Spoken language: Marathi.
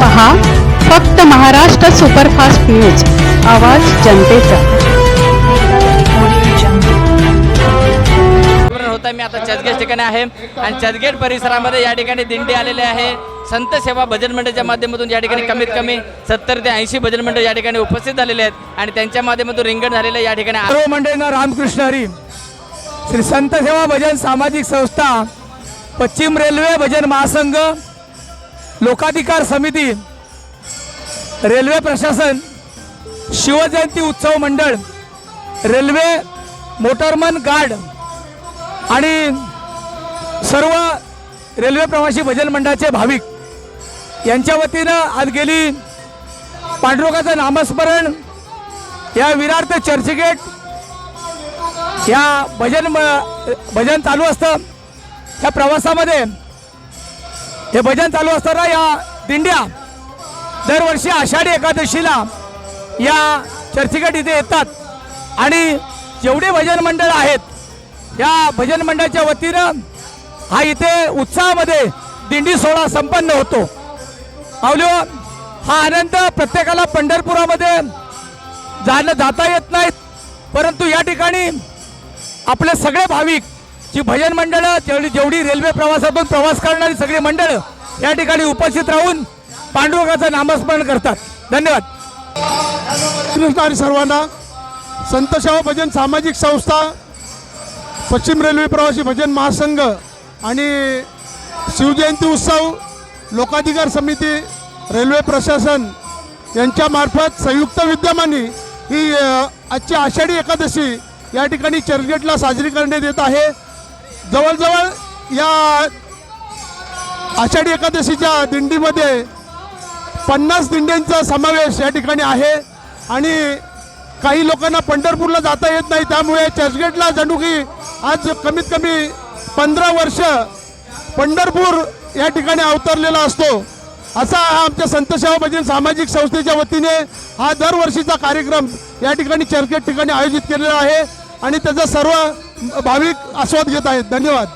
पहा फक्त महाराष्ट्र सुपरफास्ट न्यूज आवाज जनतेचा. होत आहे मी आता चर्चगेट ठिकाणी आहे. आणि चर्चगेट परिसरामध्ये या ठिकाणी दिंडी आलेली आहे. संत सेवा भजन मंडळाच्या माध्यमातून या ठिकाणी कमीत कमी सत्तर ते ऐंशी भजन मंडळ या ठिकाणी उपस्थित झालेले आहेत. आणि त्यांच्या माध्यमातून रिंगण झालेलं या ठिकाणी सर्व मंडळींना रामकृष्ण हरी. श्री संत सेवा भजन सामाजिक संस्था पश्चिम रेल्वे भजन महासंघ लोकाधिकार समिती रेल्वे प्रशासन शिवजयंती उत्सव मंडळ रेल्वे मोटरमन गार्ड आणि सर्व रेल्वे प्रवासी भजन मंडळाचे भाविक यांच्या वतीनं आज गेली पांडुरंगाचं नामस्मरण या विरार्थ चर्चगेट या भजन म- भजन चालू असतं. या प्रवासामध्ये हे भजन चालू असताना या दिंड्या दरवर्षी आषाढी एकादशीला या चर्चगेट इथे येतात. आणि जेवढे भजन मंडळ आहेत या भजन मंडळाच्या वतीनं हा इथे उत्साहामध्ये दिंडी सोहळा संपन्न होतो. माऊली हा आनंद प्रत्येकाला पंढरपुरामध्ये जाणं जाता येत नाहीत परंतु या ठिकाणी आपले सगळे भाविक जी भजन मंडळं तेवढी जेवढी रेल्वे प्रवासातून प्रवास करणारी सगळी मंडळं या ठिकाणी उपस्थित राहून पांडुरंगाचं नामस्मरण करतात. धन्यवाद. सर्वांना संत सेवा भजन सामाजिक संस्था पश्चिम रेल्वे प्रवासी भजन महासंघ आणि शिवजयंती उत्सव लोकाधिकार समिती रेल्वे प्रशासन यांच्यामार्फत संयुक्त विद्यमाने ही आजची आषाढी एकादशी या ठिकाणी चर्चगेटला साजरी करण्यात येत आहे. जवळजवळ या आषाढी एकादशीच्या दिंडीमध्ये पन्नास दिंड्यांचा समावेश या ठिकाणी आहे. आणि काही लोकांना पंढरपूरला जाता येत नाही त्यामुळे चर्चगेटला जणू की आज कमीत कमी पंधरा वर्ष पंढरपूर या ठिकाणी अवतरलेला असतो. असा हा आमच्या संत भजन सामाजिक संस्थेच्या वतीने हा दरवर्षीचा कार्यक्रम या ठिकाणी चर्चगेट ठिकाणी आयोजित केलेला आहे. आणि त्याचा सर्व भाविक आस्वाद घेत आहेत. धन्यवाद.